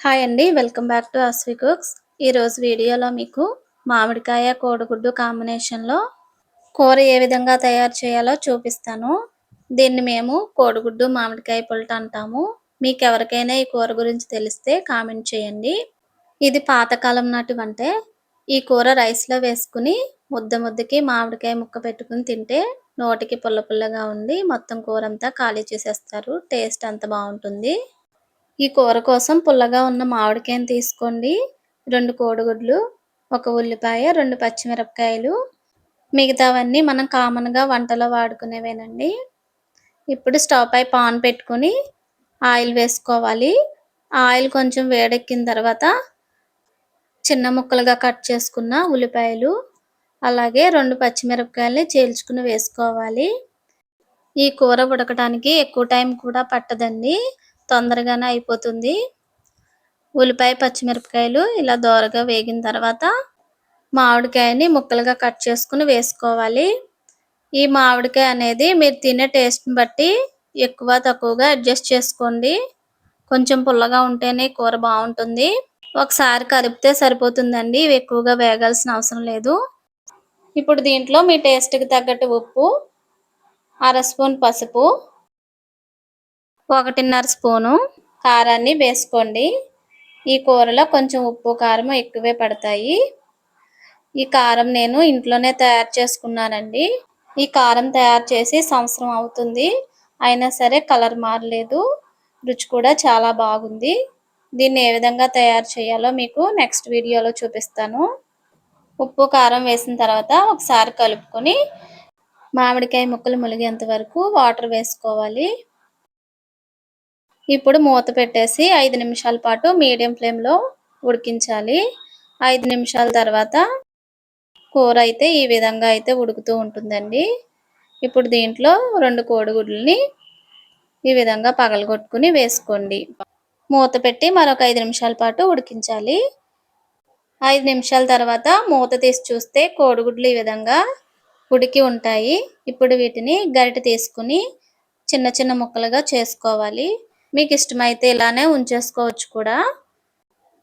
Hi అండి welcome back to Ashwi cooks ఈరోజు వీడియోలో మీకు మామిడికాయ కోడిగుడ్డు కాంబినేషన్లో కూర ఏ విధంగా తయారు చేయాలో చూపిస్తాను. దీన్ని మేము కోడిగుడ్డు మామిడికాయ పుల్ట అంటాము. మీకు ఎవరికైనా ఈ కూర గురించి తెలిస్తే కామెంట్ చేయండి. ఇది పాతకాలం నాటి వంటే ఈ కూర రైస్లో వేసుకుని ముద్ద ముద్దకి మామిడికాయ ముక్క పెట్టుకుని తింటే నోటికి పుల్ల పుల్లగా ఉండి మొత్తం కూర అంతా ఖాళీ చేసేస్తారు. టేస్ట్ అంత బాగుంటుంది. ఈ కూర కోసం పుల్లగా ఉన్న మామిడికాయని తీసుకోండి. రెండు కోడిగుడ్లు ఒక ఉల్లిపాయ రెండు పచ్చిమిరపకాయలు. మిగతావన్నీ మనం కామన్గా వంటలో వాడుకునేవేనండి. ఇప్పుడు స్టవ్ పై పాన్ పెట్టుకొని ఆయిల్ వేసుకోవాలి. ఆయిల్ కొంచెం వేడెక్కిన తర్వాత చిన్న ముక్కలుగా కట్ చేసుకున్న ఉల్లిపాయలు అలాగే రెండు పచ్చిమిరపకాయలని చీల్చుకుని వేసుకోవాలి. ఈ కూర ఉడకడానికి ఎక్కువ టైం కూడా పట్టదండి. తొందరగానే అయిపోతుంది. ఉల్లిపాయ పచ్చిమిరపకాయలు ఇలా దోరగా వేగిన తర్వాత మామిడికాయని ముక్కలుగా కట్ చేసుకుని వేసుకోవాలి. ఈ మామిడికాయ అనేది మీరు తినే టేస్ట్ని బట్టి ఎక్కువ తక్కువగా అడ్జస్ట్ చేసుకోండి. కొంచెం పుల్లగా ఉంటేనే కూర బాగుంటుంది. ఒకసారి కదిపితే సరిపోతుందండి. ఇవి ఎక్కువగా వేగాల్సిన అవసరం లేదు. ఇప్పుడు దీంట్లో మీ టేస్ట్కి తగ్గట్టు ఉప్పు అర స్పూన్ పసుపు ఒకటిన్నర స్పూను కారాన్ని వేసుకోండి. ఈ కూరలో కొంచెం ఉప్పు కారం ఎక్కువే పడతాయి. ఈ కారం నేను ఇంట్లోనే తయారు చేసుకున్నానండి. ఈ కారం తయారు చేసి సంవత్సరం అవుతుంది. అయినా సరే కలర్ మారలేదు. రుచి కూడా చాలా బాగుంది. దీన్ని ఏ విధంగా తయారు చేయాలో మీకు నెక్స్ట్ వీడియోలో చూపిస్తాను. ఉప్పు కారం వేసిన తర్వాత ఒకసారి కలుపుకొని మామిడికాయ ముక్కలు ములిగేంత వరకు వాటర్ వేసుకోవాలి. ఇప్పుడు మూత పెట్టేసి ఐదు నిమిషాల పాటు మీడియం ఫ్లేమ్లో ఉడికించాలి. ఐదు నిమిషాల తర్వాత కూర అయితే ఈ విధంగా అయితే ఉడుకుతూ ఉంటుందండి. ఇప్పుడు దీంట్లో రెండు కోడిగుడ్లని ఈ విధంగా పగలగొట్టుకుని వేసుకోండి. మూత పెట్టి మరొక ఐదు నిమిషాల పాటు ఉడికించాలి. ఐదు నిమిషాల తర్వాత మూత తీసి చూస్తే కోడిగుడ్లు ఈ విధంగా ఉడికి ఉంటాయి. ఇప్పుడు వీటిని గరిట తీసుకుని చిన్న చిన్న ముక్కలుగా చేసుకోవాలి. మీకు ఇష్టమైతే ఇలానే ఉంచేసుకోవచ్చు కూడా.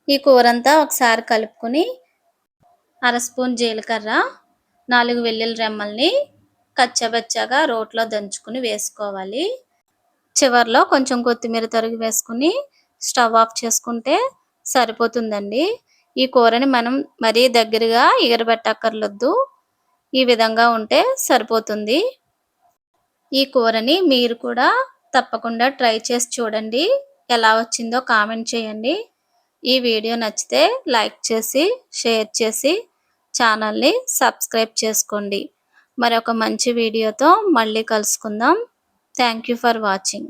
ఈ కూర అంతా ఒకసారి కలుపుకొని అర స్పూన్ జీలకర్ర నాలుగు వెల్లుల్లి రెమ్మల్ని కచ్చబచ్చగా రోట్లో దంచుకుని వేసుకోవాలి. చివరిలో కొంచెం కొత్తిమీర తరిగి వేసుకుని స్టవ్ ఆఫ్ చేసుకుంటే సరిపోతుందండి. ఈ కూరని మనం మరీ దగ్గరగా ఎగరబెట్టక్కర్లొద్దు. ఈ విధంగా ఉంటే సరిపోతుంది. ఈ కూరని మీరు కూడా తప్పకుండా ట్రై చేసి చూడండి. ఎలా వచ్చిందో కామెంట్ చేయండి. ఈ వీడియో నచ్చితే లైక్ చేసి షేర్ చేసి ఛానల్ని సబ్స్క్రైబ్ చేసుకోండి. మరొక మంచి వీడియోతో మళ్ళీ కలుసుకుందాం. Thank for watching.